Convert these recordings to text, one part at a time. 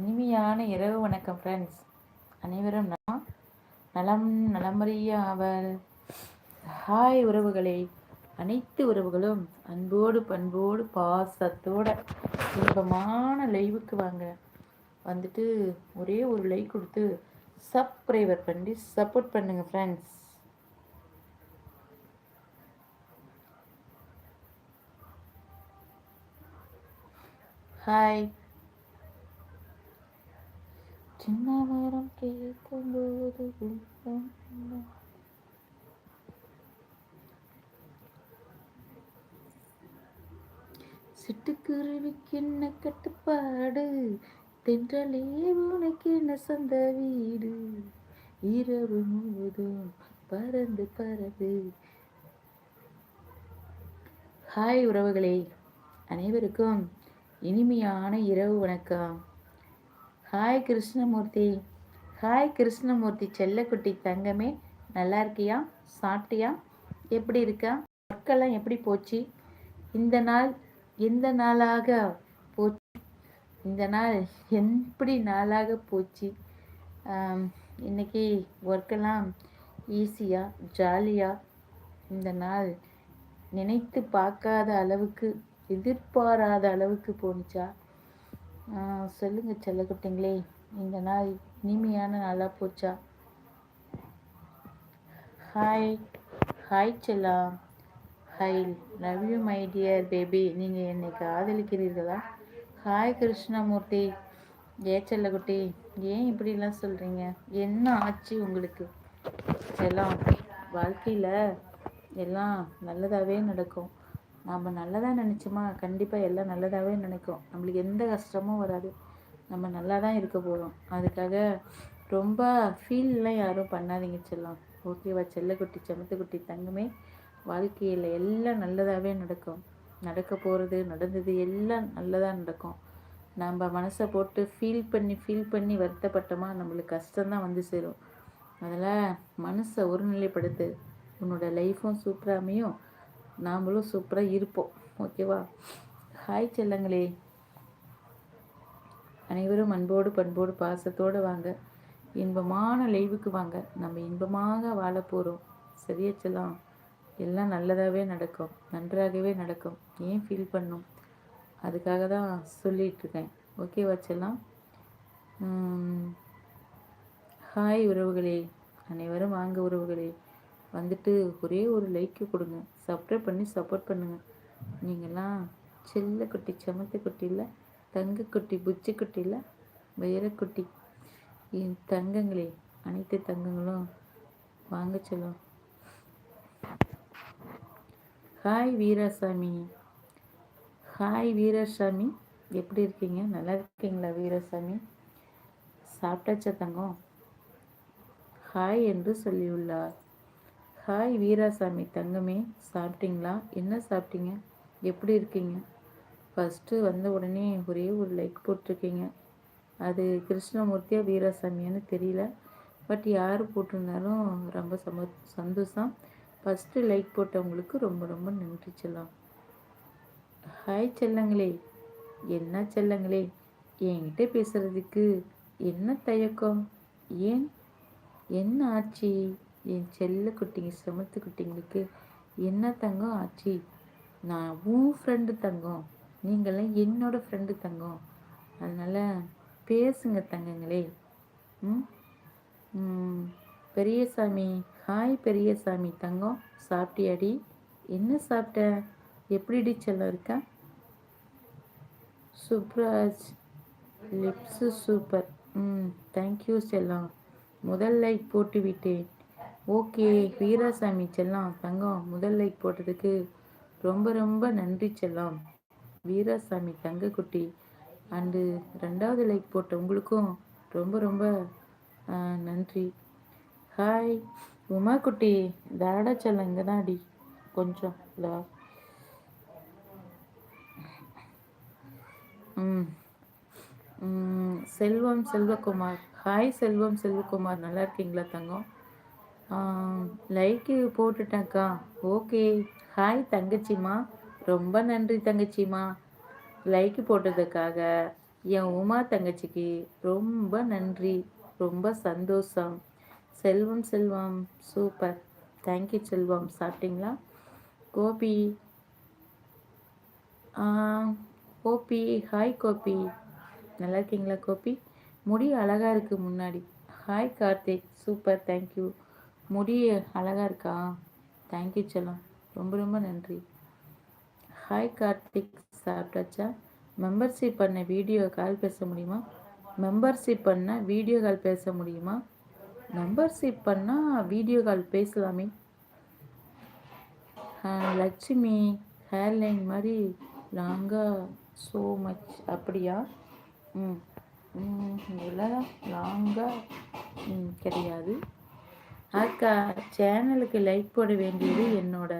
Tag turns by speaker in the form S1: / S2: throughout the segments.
S1: இனிமையான இரவு வணக்கம் ஃப்ரெண்ட்ஸ் அனைவரும் நான் நலம் நலமறிய அவர் ஹாய் உறவுகளை அனைத்து உறவுகளும் அன்போடு பண்போடு பாசத்தோட இன்பமான லைவுக்கு வாங்க வந்துட்டு ஒரே ஒரு லைக் கொடுத்து சப்ஸ்கிரைபர் பண்ணி சப்போர்ட் பண்ணுங்கள் ஃப்ரெண்ட்ஸ் ஹாய் சின்ன மரம் போது சிட்டுக்குருவி கிண்ண கட்டுப்பாடு தென்றலே உனக்கு என்ன சொந்த வீடு இரவு முழுவதும் பறந்து பறந்து ஹாய் உறவுகளே அனைவருக்கும் இனிமையான இரவு வணக்கம் ஹாய் கிருஷ்ணமூர்த்தி ஹாய் கிருஷ்ணமூர்த்தி செல்லக்குட்டி தங்கமே நல்லா இருக்கியா சாப்பிட்டியா எப்படி இருக்கா ஒர்க்கெல்லாம் எப்படி போச்சு இந்த நாள் எந்த நாளாக போச்சு இந்த நாள் எப்படி நாளாக போச்சு இன்றைக்கி ஒர்க்கெல்லாம் ஈஸியாக ஜாலியாக இந்த நாள் நினைத்து பார்க்காத அளவுக்கு எதிர்பாராத அளவுக்கு போணுச்சா சொல்லுங்கள் செல்லக்குட்டிங்களே இந்த நாள் இனிமையான நாளாக போச்சா ஹாய் ஹாய் செல்லா hi love you my dear baby நீங்கள் என்னை காதலிக்கிறீர்களா ஹாய் கிருஷ்ணமூர்த்தி ஏ செல்லக்குட்டி ஏன் இப்படிலாம் சொல்கிறீங்க என்ன ஆச்சு உங்களுக்கு எல்லாம் வாழ்க்கையில் எல்லாம் நல்லதாகவே நடக்கும் நாம் நல்லதாக நினச்சோமா கண்டிப்பாக எல்லாம் நல்லதாகவே நினைக்கும் நம்மளுக்கு எந்த கஷ்டமும் வராது நம்ம நல்லா தான் இருக்க போகிறோம் அதுக்காக ரொம்ப ஃபீல்லாம் யாரும் பண்ணாதீங்க செல்லம் ஓகேவா செல்லக்குட்டி செமத்துக்குட்டி தங்குமே வாழ்க்கையில் எல்லாம் நல்லதாகவே நடக்கும் நடக்க போகிறது நடந்தது எல்லாம் நல்லதாக நடக்கும் நம்ம மனசை போட்டு ஃபீல் பண்ணி ஃபீல் பண்ணி வருத்தப்பட்டோமா நம்மளுக்கு கஷ்டம்தான் வந்து சேரும் அதில் மனசை ஒருநிலைப்படுத்து உன்னோட லைஃப்பும் சூப்பராமையும் நாமளும் சூப்பராக இருப்போம் ஓகேவா ஹாய் செல்லங்களே அனைவரும் அன்போடு பண்போடு பாசத்தோடு வாங்க இன்பமான லைவுக்கு வாங்க நம்ம இன்பமாக வாழ போகிறோம் சரியா செல்லம் எல்லாம் நல்லதாகவே நடக்கும் நன்றாகவே நடக்கும் ஏன் ஃபீல் பண்ணும் அதுக்காக தான் சொல்லிகிட்ருக்கேன் ஓகேவா செல்லாம் ஹாய் உறவுகளே அனைவரும் வாங்க உறவுகளே வந்துட்டு ஒரே ஒரு லைக்கு கொடுங்க சப்ஸ்கிரைப் பண்ணி சப்போர்ட் பண்ணுங்கள் நீங்களாம் செல்ல குட்டி சமத்து குட்டியில் தங்கக்குட்டி புச்சி குட்டியில் வைரக்குட்டி என் தங்கங்களே அனைத்து தங்கங்களும் வாங்க சொல்லும் ஹாய் வீராசாமி ஹாய் வீராசாமி எப்படி இருக்கீங்க நல்லா இருக்கீங்களா வீராசாமி சாப்பிட்டாச்சா தங்கம் ஹாய் என்று சொல்லியுள்ளார் ஹாய் வீராசாமி தங்கமே சாப்பிட்டீங்களா என்ன சாப்பிட்டீங்க எப்படி இருக்கீங்க ஃபஸ்ட்டு வந்த உடனே ஒரே ஒரு லைக் போட்டிருக்கீங்க அது கிருஷ்ணமூர்த்தியா வீராசாமியான்னு தெரியல பட் யார் போட்டிருந்தாலும் ரொம்ப சம சந்தோஷம் ஃபஸ்ட்டு லைக் போட்டவங்களுக்கு ரொம்ப ரொம்ப நன்றி செல்லம் ஹாய் செல்லங்களே என்ன செல்லங்களே என்கிட்ட பேசுகிறதுக்கு என்ன தயக்கம் ஏன் என்ன ஆச்சு என் செல்ல குட்டிங்க செமத்து குட்டிங்களுக்கு என்ன தங்கம் ஆச்சு நான் உன் ஃப்ரெண்டு தங்கம் நீங்களாம் என்னோடய ஃப்ரெண்டு தங்கம் அதனால் பேசுங்க தங்கங்களே ம் பெரியசாமி ஹாய் பெரியசாமி தங்கம் சாப்பிட்டியாடி என்ன சாப்பிட்ட எப்படிடி செல்லம் இருக்கா சுப்ராஜ் லிப்ஸு சூப்பர் ம் தேங்க்யூ செல்லம் முதல் லைக் போட்டு விட்டேன் ஓகே வீராசாமி செல்லம் தங்கம் முதல் லைக் போட்டதுக்கு ரொம்ப ரொம்ப நன்றி செல்லம் வீராசாமி தங்கக்குட்டி அண்டு ரெண்டாவது லைக் போட்ட உங்களுக்கும் ரொம்ப ரொம்ப நன்றி ஹாய் உமா குட்டி தாடா செல்லம் இங்கே தான் அடி கொஞ்சம் இல்லை செல்வம் செல்வகுமார் ஹாய் செல்வம் செல்வகுமார் நல்லா இருக்கீங்களா தங்கம் லைக்கு போட்டுட்டேன்க்கா ஓகே ஹாய் தங்கச்சிம்மா ரொம்ப நன்றி தங்கச்சிம்மா லைக்கு போட்டதுக்காக என் உமா தங்கச்சிக்கு ரொம்ப நன்றி ரொம்ப சந்தோஷம் செல்வம் செல்வம் சூப்பர் தேங்க்யூ செல்வம் சாப்பிட்டிங்களா கோபி கோபி ஹாய் கோபி நல்லா இருக்கீங்களா கோபி முடி அழகாக இருக்குது முன்னாடி ஹாய் கார்த்திக் சூப்பர் தேங்க்யூ முடி அழகாக இருக்கா தேங்க்யூ செல்லம் ரொம்ப ரொம்ப நன்றி ஹாய் கார்த்திக் சாப்பிட்டாச்சா மெம்பர்ஷிப் பண்ண வீடியோ கால் பேச முடியுமா மெம்பர்ஷிப் பண்ண வீடியோ கால் பேச முடியுமா மெம்பர்ஷிப் பண்ணால் வீடியோ கால் பேசலாமே லட்சுமி ஹேர்லைன் மாதிரி லாங்காக ஸோ மச் அப்படியா ம் இதெல்லாம் லாங்காக கிடையாது அக்கா சேனலுக்கு லைக் போட வேண்டியது என்னோட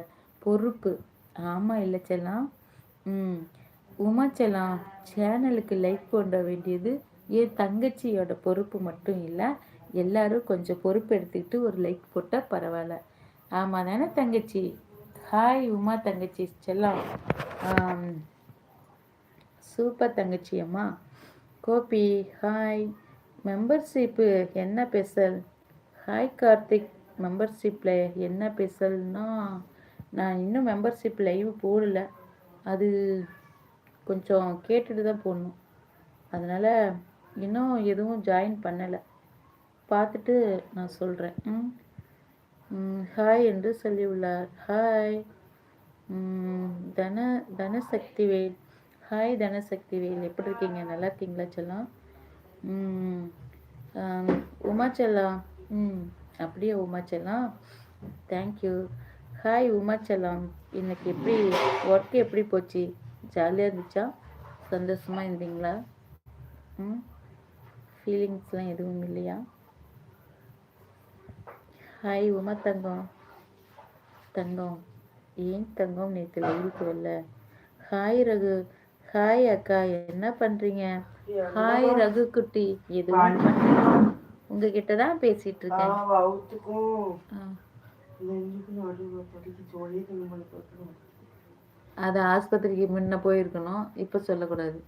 S1: பொறுப்பு ஆமாம் இல்லை செல்லாம் ம் செல்லாம் சேனலுக்கு லைக் போட வேண்டியது என் தங்கச்சியோட பொறுப்பு மட்டும் இல்லை எல்லாரும் கொஞ்சம் பொறுப்பு எடுத்துக்கிட்டு ஒரு லைக் போட்டால் பரவாயில்ல ஆமாம் தானே தங்கச்சி ஹாய் உமா தங்கச்சி செல்லாம் சூப்பர் தங்கச்சி அம்மா கோபி ஹாய் மெம்பர்ஷிப்பு என்ன பெசல் ஹாய் கார்த்திக் மெம்பர்ஷிப்பில் என்ன பேசல்னா நான் இன்னும் மெம்பர்ஷிப் லைவ் போடல அது கொஞ்சம் கேட்டுட்டு தான் போடணும் அதனால் இன்னும் எதுவும் ஜாயின் பண்ணலை பார்த்துட்டு நான் சொல்கிறேன் ஹாய் என்று சொல்லியுள்ளார் ஹாய் தன தனசக்தி வேல் ஹாய் வேல் எப்படி இருக்கீங்க நல்லா இருக்கீங்களா செல்லாம் உமாச்செல்லாம் ம் அப்படியே உமாச்செல்லாம் தேங்க்யூ ஹாய் உமாச்செல்லாம் இன்னைக்கு எப்படி ஒர்க் எப்படி போச்சு ஜாலியாக இருந்துச்சா சந்தோஷமாக இருந்தீங்களா ம் ஃபீலிங்ஸ்லாம் எதுவும் இல்லையா ஹாய் உமா தங்கம் தங்கம் ஏன் தங்கம் நேற்று வெயிலுக்கு வரல ஹாய் ரகு ஹாய் அக்கா என்ன பண்ணுறீங்க ஹாய் ரகு குட்டி எதுவும் உங்ககிட்ட தான் பேசிட்டு இருக்கேன் அது ஆஸ்பத்திரிக்கு முன்ன போயிருக்கணும் இப்போ சொல்லக்கூடாது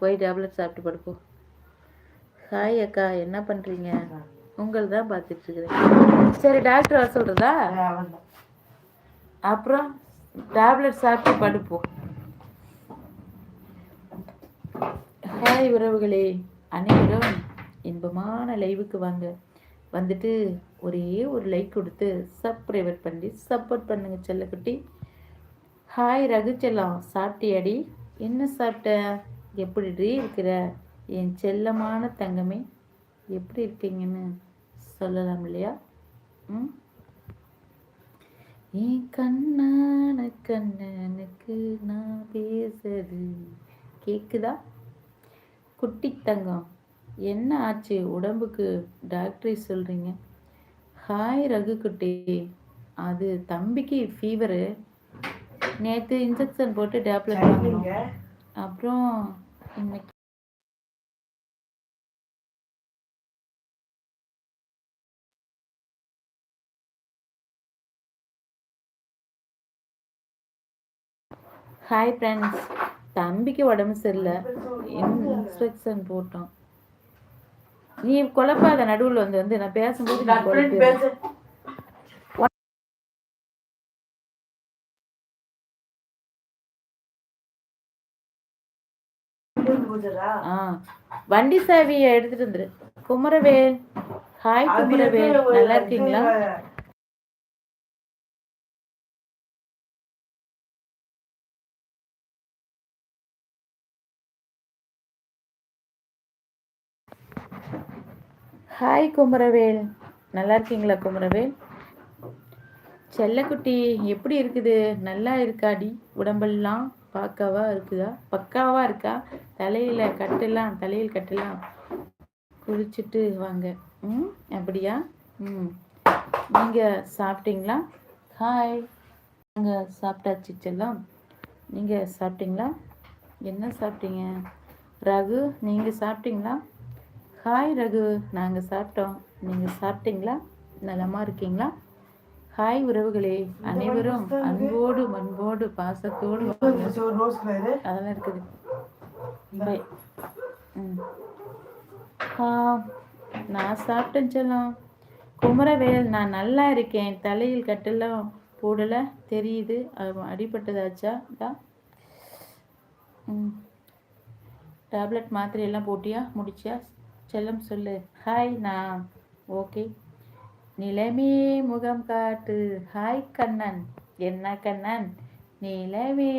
S1: போய் டேப்லெட் சாப்பிட்டு படுப்போம் ஹாய் அக்கா என்ன பண்ணுறீங்க உங்களை தான் பார்த்துட்டு இருக்கிறேன் சரி டாக்டர் வர சொல்கிறதா அப்புறம் டேப்லெட் சாப்பிட்டு படுப்போம் ஹாய் உறவுகளே அனைவரும் இன்பமான லைவுக்கு வாங்க வந்துட்டு ஒரே ஒரு லைக் கொடுத்து சப்ரைவர் பண்ணி சப்போர்ட் பண்ணுங்க செல்லக்குட்டி ஹாய் ரகுச்செல்லாம் சாப்பிட்டியாடி என்ன சாப்பிட்ட எப்படி இருக்கிற என் செல்லமான தங்கமே எப்படி இருக்கீங்கன்னு சொல்லலாம் இல்லையா ம் என் கண்ணான கண்ணனுக்கு நான் பேசுறது கேக்குதா குட்டி தங்கம் என்ன ஆச்சு உடம்புக்கு டாக்டரை சொல்கிறீங்க ஹாய் ரகுக்குட்டி அது தம்பிக்கு ஃபீவரு நேற்று இன்ஜெக்ஷன் போட்டு டேப்லெட் வாங்கினோம் அப்புறம் இன்னைக்கு ஹாய் ஃப்ரெண்ட்ஸ் தம்பிக்கு உடம்பு சரியில்லை இன்ஸ்பெக்ஷன் போட்டோம் நீ குழப்பாத நடுவில் வந்து வந்து நான் பேசும்போது வண்டி சாவியை எடுத்துட்டு வந்துரு குமரவேல் ஹாய் குமரவேல் நல்லா இருக்கீங்களா ஹாய் குமரவேல் நல்லா இருக்கீங்களா குமரவேல் செல்லக்குட்டி எப்படி இருக்குது நல்லா இருக்காடி உடம்பெல்லாம் பார்க்கவா இருக்குதா பக்காவா இருக்கா தலையில கட்டலாம் தலையில் கட்டலாம் குளிச்சுட்டு வாங்க ம் அப்படியா ம் நீங்கள் சாப்பிட்டீங்களா ஹாய் நாங்கள் சாப்பிட்டாச்சு செல்லம் நீங்கள் சாப்பிட்டீங்களா என்ன சாப்பிட்டீங்க ரகு நீங்கள் சாப்பிட்டீங்களா ஹாய் ரகு நாங்கள் சாப்பிட்டோம் நீங்கள் சாப்பிட்டீங்களா நலமாக இருக்கீங்களா ஹாய் உறவுகளே அனைவரும் அன்போடு மண்போடு பாசத்தோடு அதெல்லாம் இருக்குது பை ஆ நான் சாப்பிட்டேன் சொல்லும் குமரவேல் நான் நல்லா இருக்கேன் தலையில் கட்டெல்லாம் போடலை தெரியுது அடிப்பட்டதாச்சா தான் டேப்லெட் மாத்திரையெல்லாம் போட்டியா முடிச்சியா செல்லம் சொல்லு ஹாய் நான் ஓகே நிலமே முகம் காட்டு ஹாய் கண்ணன் என்ன கண்ணன் நிலைமே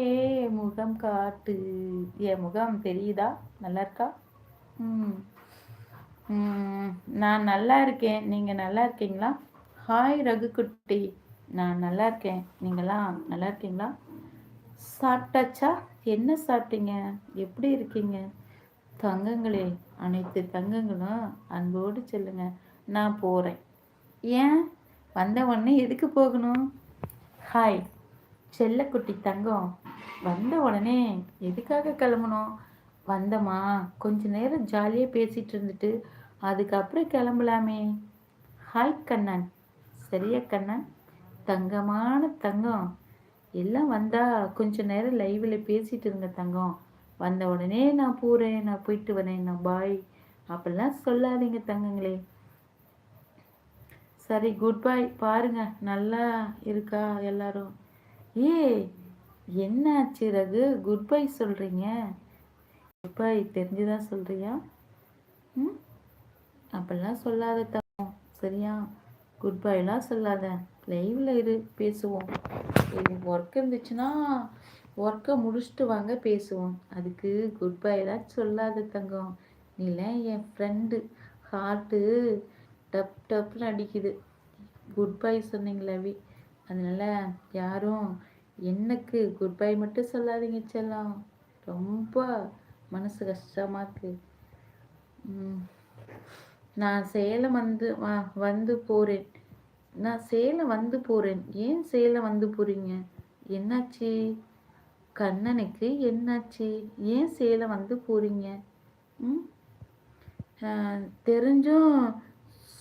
S1: முகம் காட்டு என் முகம் தெரியுதா நல்லா இருக்கா ம் நான் நல்லா இருக்கேன் நீங்கள் நல்லா இருக்கீங்களா ஹாய் ரகுக்குட்டி நான் நல்லா இருக்கேன் நீங்களாம் நல்லா இருக்கீங்களா சாப்பிட்டாச்சா என்ன சாப்பிட்டீங்க எப்படி இருக்கீங்க தங்கங்களே அனைத்து தங்கங்களும் அன்போடு சொல்லுங்க நான் போகிறேன் ஏன் வந்த உடனே எதுக்கு போகணும் ஹாய் செல்லக்குட்டி தங்கம் வந்த உடனே எதுக்காக கிளம்பணும் வந்தம்மா கொஞ்ச நேரம் ஜாலியாக பேசிகிட்டு இருந்துட்டு அதுக்கப்புறம் கிளம்பலாமே ஹாய் கண்ணன் சரியா கண்ணன் தங்கமான தங்கம் எல்லாம் வந்தால் கொஞ்ச நேரம் லைவில் பேசிகிட்டு இருங்க தங்கம் வந்த உடனே நான் போகிறேன் நான் போயிட்டு வரேன் நான் பாய் அப்படிலாம் சொல்லாதீங்க தங்கங்களே சரி குட் பாய் பாருங்க நல்லா இருக்கா எல்லாரும் ஏ என்ன சிறகு குட் பை சொல்கிறீங்க குட் பை தெரிஞ்சுதான் சொல்கிறியா ம் அப்படிலாம் சொல்லாத தப்போம் சரியா குட் பைலாம் சொல்லாத லைவில் இரு பேசுவோம் ஒர்க் இருந்துச்சுன்னா ஒர்க்கை முடிச்சுட்டு வாங்க பேசுவோம் அதுக்கு குட் பை தான் சொல்லாத தங்கம் இல்லை என் ஃப்ரெண்டு ஹார்ட்டு டப் டப்னு அடிக்குது குட் பை சொன்னீங்களாவே அதனால் யாரும் எனக்கு குட் பை மட்டும் சொல்லாதீங்க செல்லம் ரொம்ப மனசு கஷ்டமாக இருக்குது நான் சேலம் வந்து வந்து போகிறேன் நான் சேலம் வந்து போகிறேன் ஏன் சேலம் வந்து போகிறீங்க என்னாச்சு கண்ணனுக்கு என்னாச்சு ஏன் சேலை வந்து போறீங்க தெரிஞ்சும்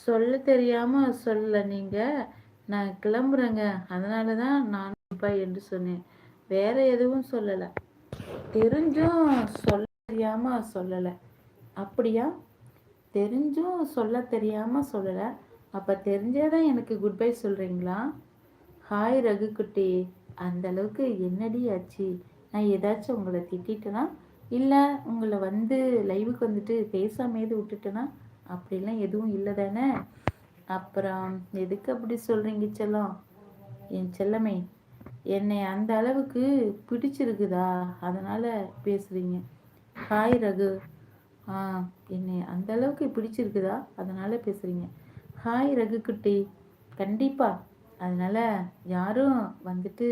S1: சொல்ல தெரியாமல் சொல்ல நீங்கள் நான் கிளம்புறேங்க அதனால தான் நான் அப்பா என்று சொன்னேன் வேற எதுவும் சொல்லலை தெரிஞ்சும் சொல்ல தெரியாமல் சொல்லலை அப்படியா தெரிஞ்சும் சொல்ல தெரியாமல் சொல்லலை அப்போ தெரிஞ்சதான் எனக்கு குட் பை சொல்கிறீங்களா ஹாய் ரகுக்குட்டி அந்த அளவுக்கு என்னடி ஆச்சு நான் ஏதாச்சும் உங்களை திட்டனா இல்லை உங்களை வந்து லைவுக்கு வந்துட்டு பேசாமேது விட்டுட்டேன்னா அப்படிலாம் எதுவும் இல்லை தானே அப்புறம் எதுக்கு அப்படி சொல்கிறீங்க செல்லம் என் செல்லமே என்னை அந்த அளவுக்கு பிடிச்சிருக்குதா அதனால் பேசுகிறீங்க ஹாய் ரகு ஆ என்னை அந்த அளவுக்கு பிடிச்சிருக்குதா அதனால் பேசுகிறீங்க ஹாய் ரகு குட்டி கண்டிப்பாக அதனால் யாரும் வந்துட்டு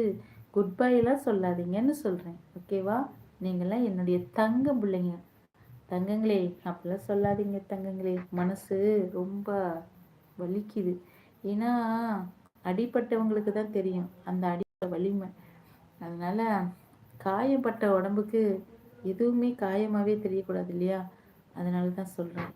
S1: குட் பைலாம் சொல்லாதீங்கன்னு சொல்கிறேன் ஓகேவா நீங்கள்லாம் என்னுடைய தங்க பிள்ளைங்க தங்கங்களே அப்படிலாம் சொல்லாதீங்க தங்கங்களே மனசு ரொம்ப வலிக்குது ஏன்னா அடிப்பட்டவங்களுக்கு தான் தெரியும் அந்த அடிப்பட்ட வலிமை அதனால் காயப்பட்ட உடம்புக்கு எதுவுமே காயமாகவே தெரியக்கூடாது இல்லையா அதனால தான் சொல்கிறேன்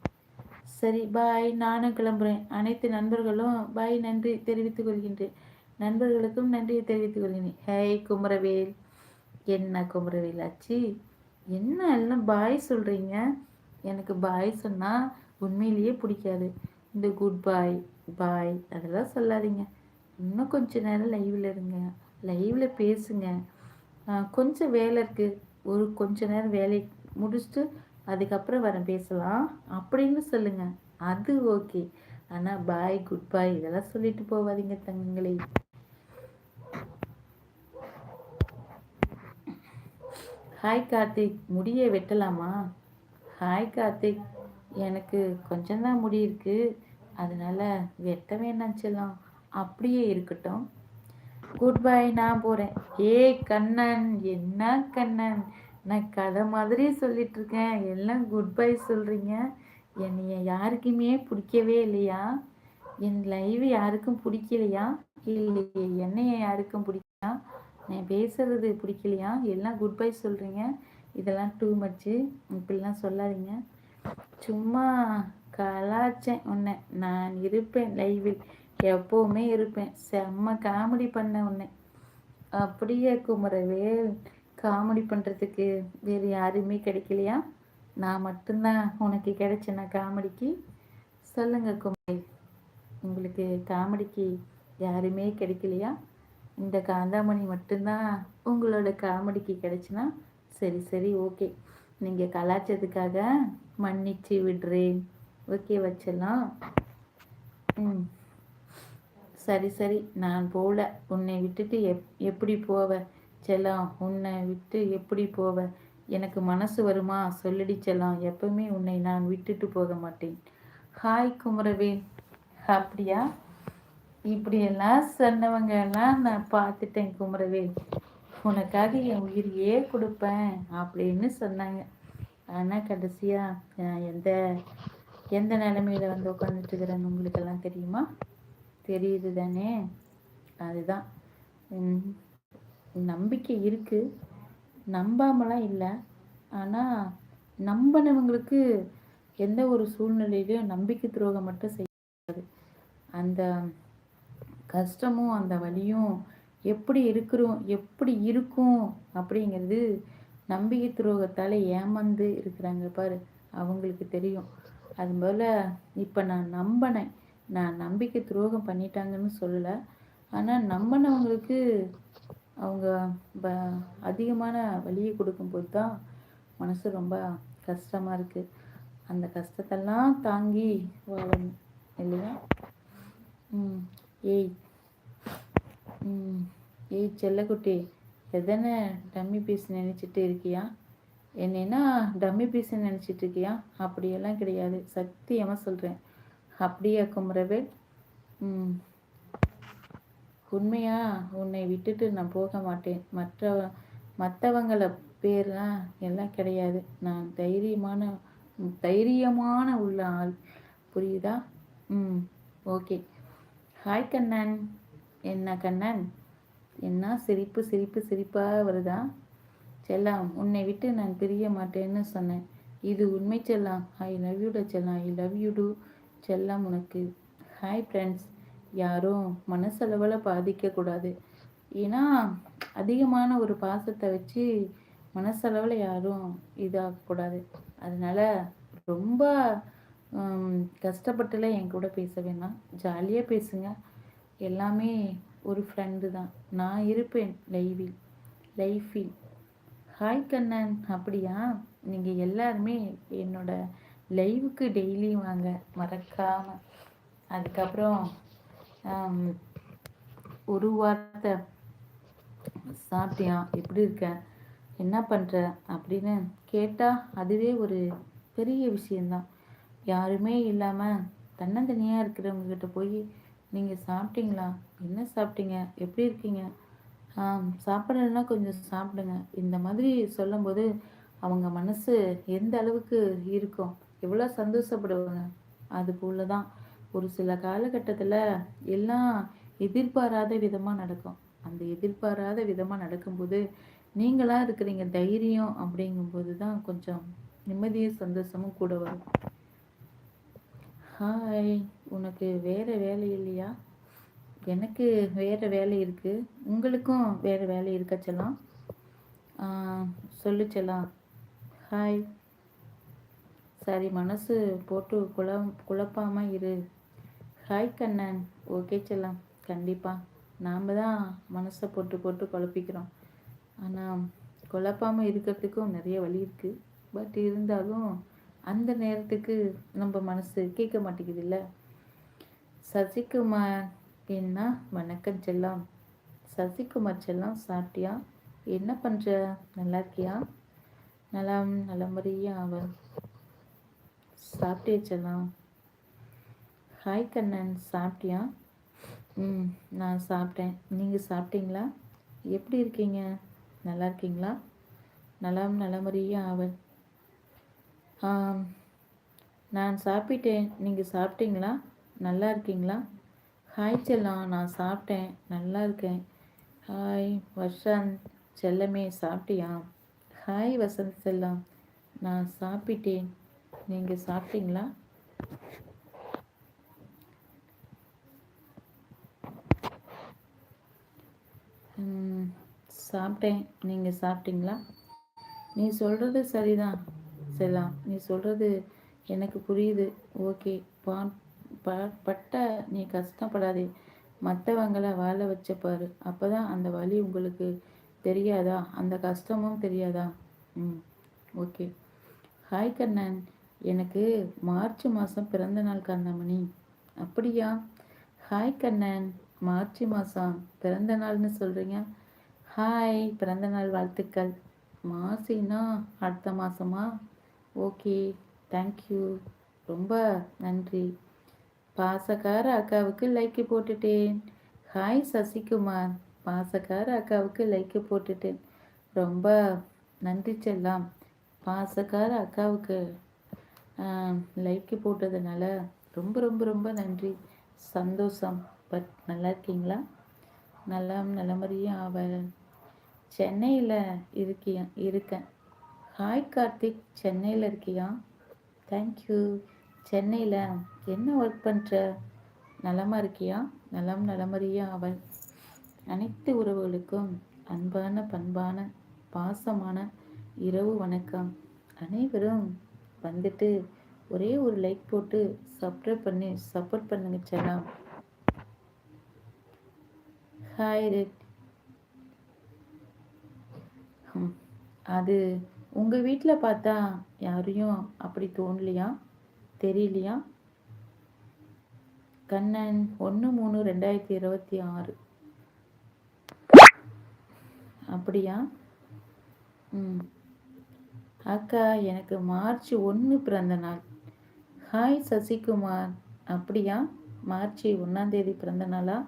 S1: சரி பாய் நானும் கிளம்புறேன் அனைத்து நண்பர்களும் பாய் நன்றி தெரிவித்துக் கொள்கின்றேன் நண்பர்களுக்கும் நன்றியை தெரிவித்துக் கொள்கிறேன் ஹேய் குமரவேல் என்ன குமரவேல் ஆச்சு என்ன எல்லாம் பாய் சொல்கிறீங்க எனக்கு பாய் சொன்னால் உண்மையிலேயே பிடிக்காது இந்த குட் பாய் பாய் அதெல்லாம் சொல்லாதீங்க இன்னும் கொஞ்ச நேரம் லைவில் இருங்க லைவில் பேசுங்க கொஞ்சம் வேலை இருக்குது ஒரு கொஞ்ச நேரம் வேலை முடிச்சுட்டு அதுக்கப்புறம் வரேன் பேசலாம் அப்படின்னு சொல்லுங்க அது ஓகே ஆனா பாய் குட் பாய் இதெல்லாம் சொல்லிட்டு போவாதீங்க தங்கங்களே ஹாய் கார்த்திக் முடியை வெட்டலாமா ஹாய் கார்த்திக் எனக்கு கொஞ்சம்தான் முடி இருக்கு அதனால வெட்ட வேணாம் சொல்லலாம் அப்படியே இருக்கட்டும் குட் பாய் நான் போறேன் ஏ கண்ணன் என்ன கண்ணன் நான் கதை மாதிரி சொல்லிகிட்ருக்கேன் எல்லாம் குட் பை சொல்கிறீங்க என்னைய யாருக்குமே பிடிக்கவே இல்லையா என் லைவ் யாருக்கும் பிடிக்கலையா இல்லை என்னைய யாருக்கும் பிடிக்கலையா நான் பேசுகிறது பிடிக்கலையா எல்லாம் குட் பை சொல்கிறீங்க இதெல்லாம் டூ மச்சு இப்படிலாம் சொல்லாதீங்க சும்மா கலாச்சேன் உன்னை நான் இருப்பேன் லைவில் எப்போவுமே இருப்பேன் செம்ம காமெடி பண்ண உன்னை அப்படியே குமரவேல் காமெடி பண்ணுறதுக்கு வேறு யாருமே கிடைக்கலையா நான் மட்டும்தான் உனக்கு கிடைச்சேன்னா காமெடிக்கு சொல்லுங்கள் குமரி உங்களுக்கு காமெடிக்கு யாருமே கிடைக்கலையா இந்த காந்தாமணி மட்டும்தான் உங்களோட காமெடிக்கு கிடைச்சுன்னா சரி சரி ஓகே நீங்கள் கலாச்சதுக்காக மன்னிச்சு விடுறேன் ஓகே வச்சிடலாம் ம் சரி சரி நான் போகல உன்னை விட்டுட்டு எப் எப்படி போவேன் செல்லாம் உன்னை விட்டு எப்படி போவ எனக்கு மனசு வருமா சொல்லடி செல்லாம் எப்பவுமே உன்னை நான் விட்டுட்டு போக மாட்டேன் ஹாய் குமரவேன் அப்படியா இப்படியெல்லாம் சொன்னவங்க எல்லாம் நான் பார்த்துட்டேன் குமரவேல் உனக்காக என் உயிரியே கொடுப்பேன் அப்படின்னு சொன்னாங்க ஆனால் கடைசியாக எந்த எந்த நிலமையில வந்து உட்காந்துட்டுருக்குறேன்னு உங்களுக்கெல்லாம் தெரியுமா தெரியுது தானே அதுதான் நம்பிக்கை இருக்குது நம்பாமலாம் இல்லை ஆனால் நம்பினவங்களுக்கு எந்த ஒரு சூழ்நிலையிலையும் நம்பிக்கை துரோகம் மட்டும் செய்யாது அந்த கஷ்டமும் அந்த வழியும் எப்படி இருக்கிறோம் எப்படி இருக்கும் அப்படிங்கிறது நம்பிக்கை துரோகத்தால் ஏமாந்து இருக்கிறாங்க பாரு அவங்களுக்கு தெரியும் அது போல் இப்போ நான் நம்பினேன் நான் நம்பிக்கை துரோகம் பண்ணிட்டாங்கன்னு சொல்லலை ஆனால் நம்பினவங்களுக்கு அவங்க ப அதிகமான வழியை கொடுக்கும்போது தான் மனசு ரொம்ப கஷ்டமாக இருக்குது அந்த கஷ்டத்தெல்லாம் தாங்கி வாழணும் இல்லையா ஏய் ஏய் செல்லக்குட்டி எதனை டம்மி பீஸ் நினச்சிட்டு இருக்கியா என்னென்னா டம்மி பீஸ் நினச்சிட்டு இருக்கியா அப்படியெல்லாம் கிடையாது சத்தியமாக சொல்கிறேன் அப்படியே குமரவேல் உண்மையா உன்னை விட்டுட்டு நான் போக மாட்டேன் மற்ற மற்றவங்கள பேர்லாம் எல்லாம் கிடையாது நான் தைரியமான தைரியமான உள்ள ஆள் புரியுதா ம் ஓகே ஹாய் கண்ணன் என்ன கண்ணன் என்ன சிரிப்பு சிரிப்பு சிரிப்பாக வருதா செல்லாம் உன்னை விட்டு நான் பிரிய மாட்டேன்னு சொன்னேன் இது உண்மை செல்லாம் ஐ லவ் யூட செல்லாம் ஐ லவ் யூ டூ செல்லாம் உனக்கு ஹாய் ஃப்ரெண்ட்ஸ் யாரும் மனசளவில் பாதிக்கக்கூடாது ஏன்னா அதிகமான ஒரு பாசத்தை வச்சு மனசளவில் யாரும் இதாகக்கூடாது அதனால் ரொம்ப கஷ்டப்பட்டுலாம் என் கூட பேச வேணாம் ஜாலியாக பேசுங்க எல்லாமே ஒரு ஃப்ரெண்டு தான் நான் இருப்பேன் லைவில் லைஃபில் ஹாய் கண்ணன் அப்படியா நீங்கள் எல்லாருமே என்னோட லைவுக்கு டெய்லியும் வாங்க மறக்காமல் அதுக்கப்புறம் ஒரு வார்த்தை சாப்பிட்டியா எப்படி இருக்க என்ன பண்ணுற அப்படின்னு கேட்டால் அதுவே ஒரு பெரிய விஷயந்தான் யாருமே இல்லாமல் தன்னந்தனியாக இருக்கிறவங்கக்கிட்ட போய் நீங்கள் சாப்பிட்டீங்களா என்ன சாப்பிட்டீங்க எப்படி இருக்கீங்க சாப்பிடலைன்னா கொஞ்சம் சாப்பிடுங்க இந்த மாதிரி சொல்லும்போது அவங்க மனசு எந்த அளவுக்கு இருக்கும் எவ்வளோ சந்தோஷப்படுவாங்க அது போல தான் ஒரு சில காலகட்டத்தில் எல்லாம் எதிர்பாராத விதமாக நடக்கும் அந்த எதிர்பாராத விதமாக நடக்கும்போது நீங்களாக இருக்கிறீங்க தைரியம் அப்படிங்கும்போது தான் கொஞ்சம் நிம்மதியும் சந்தோஷமும் கூட வரும் ஹாய் உனக்கு வேறு வேலை இல்லையா எனக்கு வேறு வேலை இருக்குது உங்களுக்கும் வேறு வேலை இருக்க செல்லாம் ஹாய் சரி மனசு போட்டு குழ குழப்பாமல் இரு ஹாய் கண்ணன் ஓகே செல்லம் கண்டிப்பாக நாம் தான் மனசை போட்டு போட்டு குழப்பிக்கிறோம் ஆனால் குழப்பாமல் இருக்கிறதுக்கும் நிறைய வழி இருக்குது பட் இருந்தாலும் அந்த நேரத்துக்கு நம்ம மனசு கேட்க மாட்டேங்குது இல்லை சசிகுமார் என்ன வணக்கம் செல்லம் சசிகுமார் செல்லம் சாப்பிட்டியா என்ன பண்ணுற நல்லா இருக்கியா நல்லா நல்ல முறையாக அவன் சாப்பிட்டே செல்லாம் ஹாய் கண்ணன் சாப்பிட்டியா ம் நான் சாப்பிட்டேன் நீங்கள் சாப்பிட்டீங்களா எப்படி இருக்கீங்க நல்லா இருக்கீங்களா நலம் நலமுறையே ஆவல் நான் சாப்பிட்டேன் நீங்கள் சாப்பிட்டீங்களா நல்லா இருக்கீங்களா ஹாய் செல்லம் நான் சாப்பிட்டேன் நல்லா இருக்கேன் ஹாய் வசந்த் செல்லமே சாப்பிட்டியா ஹாய் வசந்த் செல்லம் நான் சாப்பிட்டேன் நீங்கள் சாப்பிட்டீங்களா சாப்பிட்டேன் நீங்கள் சாப்பிட்டீங்களா நீ சொல்கிறது சரிதான் செல்லாம் நீ சொல்கிறது எனக்கு புரியுது ஓகே பா பட்ட நீ கஷ்டப்படாதே மற்றவங்களை வாழ வச்ச பாரு அப்போ தான் அந்த வழி உங்களுக்கு தெரியாதா அந்த கஷ்டமும் தெரியாதா ம் ஓகே ஹாய் கண்ணன் எனக்கு மார்ச் மாதம் பிறந்த நாள் கண்ணமணி அப்படியா ஹாய் கண்ணன் மார்ச் மாதம் பிறந்த நாள்னு சொல்கிறீங்க ஹாய் பிறந்த நாள் வாழ்த்துக்கள் மாசின்னா அடுத்த மாதமா ஓகே தேங்க்யூ ரொம்ப நன்றி பாசக்கார அக்காவுக்கு லைக்கு போட்டுட்டேன் ஹாய் சசிகுமார் பாசக்கார அக்காவுக்கு லைக்கு போட்டுட்டேன் ரொம்ப நன்றி செல்லாம் பாசக்கார அக்காவுக்கு லைக்கு போட்டதுனால ரொம்ப ரொம்ப ரொம்ப நன்றி சந்தோஷம் பட் நல்லா இருக்கீங்களா நலம் மாதிரியே ஆவல் சென்னையில் இருக்கியா இருக்கேன் ஹாய் கார்த்திக் சென்னையில் இருக்கியா தேங்க்யூ சென்னையில் என்ன ஒர்க் பண்ணுற நலமாக இருக்கியா நலம் நலமறியா அவள் அனைத்து உறவுகளுக்கும் அன்பான பண்பான பாசமான இரவு வணக்கம் அனைவரும் வந்துட்டு ஒரே ஒரு லைக் போட்டு சப்ஸ்கிரைப் பண்ணி சப்போர்ட் பண்ணுங்க செல்லாம் அது உங்கள் வீட்டில் பார்த்தா யாரையும் அப்படி தோணலையா தெரியலையா கண்ணன் ஒன்று மூணு ரெண்டாயிரத்தி இருபத்தி ஆறு அப்படியா ம் அக்கா எனக்கு மார்ச் ஒன்று பிறந்த நாள் ஹாய் சசிகுமார் அப்படியா மார்ச் ஒன்றாந்தேதி பிறந்த நாளா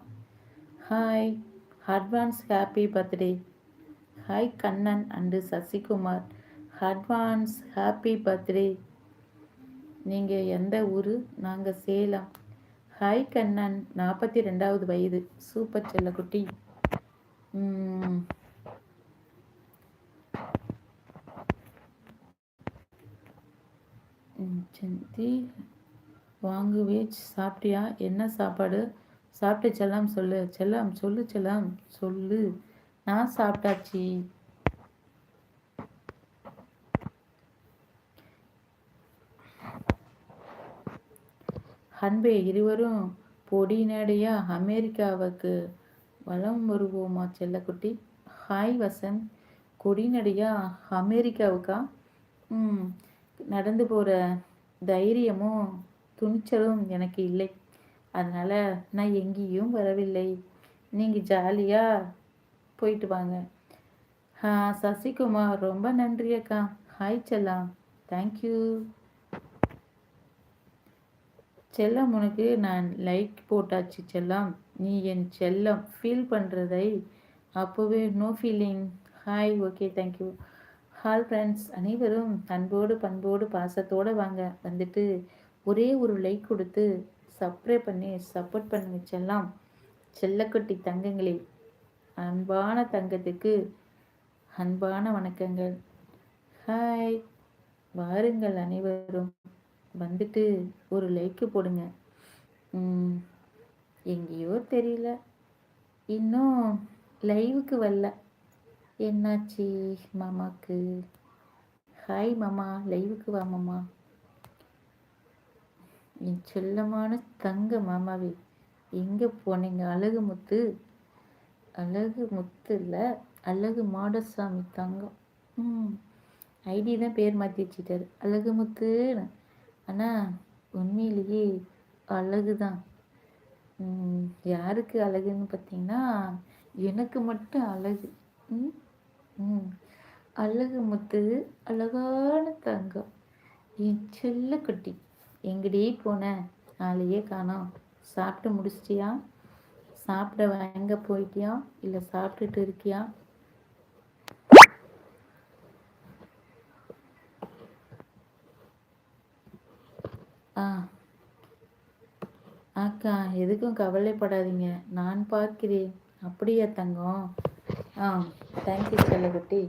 S1: hi advance happy birthday hi Kannan and Sasikumar advance happy birthday நீங்கள் எந்த ஊர் நாங்கள் சேலம் ஹாய் கண்ணன் நாற்பத்தி ரெண்டாவது வயது சூப்பர் செல்லக்குட்டி சந்தி வாங்குவேஜ் சாப்பிட்டியா என்ன சாப்பாடு சாப்பிட்டு செல்லாம் சொல்லு செல்லாம் சொல்லு செல்லாம் சொல்லு நான் சாப்பிட்டாச்சி அன்பே இருவரும் பொடிநடையா அமெரிக்காவுக்கு வளம் வருவோமா செல்லக்குட்டி ஹாய் வசந்த் கொடிநடையா அமெரிக்காவுக்கா நடந்து போகிற தைரியமும் துணிச்சலும் எனக்கு இல்லை அதனால் நான் எங்கேயும் வரவில்லை நீங்கள் ஜாலியாக போயிட்டு வாங்க சசிகுமார் ரொம்ப நன்றி அக்கா ஹாய் செல்லாம் தேங்க்யூ செல்லம் உனக்கு நான் லைக் போட்டாச்சு செல்லம் நீ என் செல்லம் ஃபீல் பண்ணுறதை அப்போவே no feeling hi okay thank you all friends அனைவரும் அன்போடு பண்போடு பாசத்தோடு வாங்க வந்துட்டு ஒரே ஒரு லைக் கொடுத்து சப்ரே பண்ணி சப்போர்ட் பண்ணுங்க செல்லாம் செல்லக்குட்டி தங்கங்களே அன்பான தங்கத்துக்கு அன்பான வணக்கங்கள் ஹாய் வாருங்கள் அனைவரும் வந்துட்டு ஒரு லைக்கு போடுங்க எங்கேயோ தெரியல இன்னும் லைவுக்கு வரல என்னாச்சு மாமாக்கு ஹாய் மாமா லைவுக்கு வா மாமா என் செல்லமான தங்க மாமாவே எங்கே போனீங்க அழகு முத்து அழகு முத்து இல்லை அழகு மாடசாமி தங்கம் ம் ஐடி தான் பேர் மாற்றி வச்சுட்டாரு அழகு முத்து ஆனால் உண்மையிலேயே அழகு தான் யாருக்கு அழகுன்னு பார்த்தீங்கன்னா எனக்கு மட்டும் அழகு ம் ம் அழகு முத்து அழகான தங்கம் என் செல்ல குட்டி எங்கடி போன நாளையே காணோம் சாப்பிட்டு முடிச்சிட்டியா சாப்பிட எங்கே போயிட்டியா இல்லை சாப்பிட்டுட்டு இருக்கியா ஆ அக்கா எதுக்கும் கவலைப்படாதீங்க நான் பார்க்கிறேன் அப்படியா தங்கம் ஆ தேங்க்யூ செல்லகுட்டி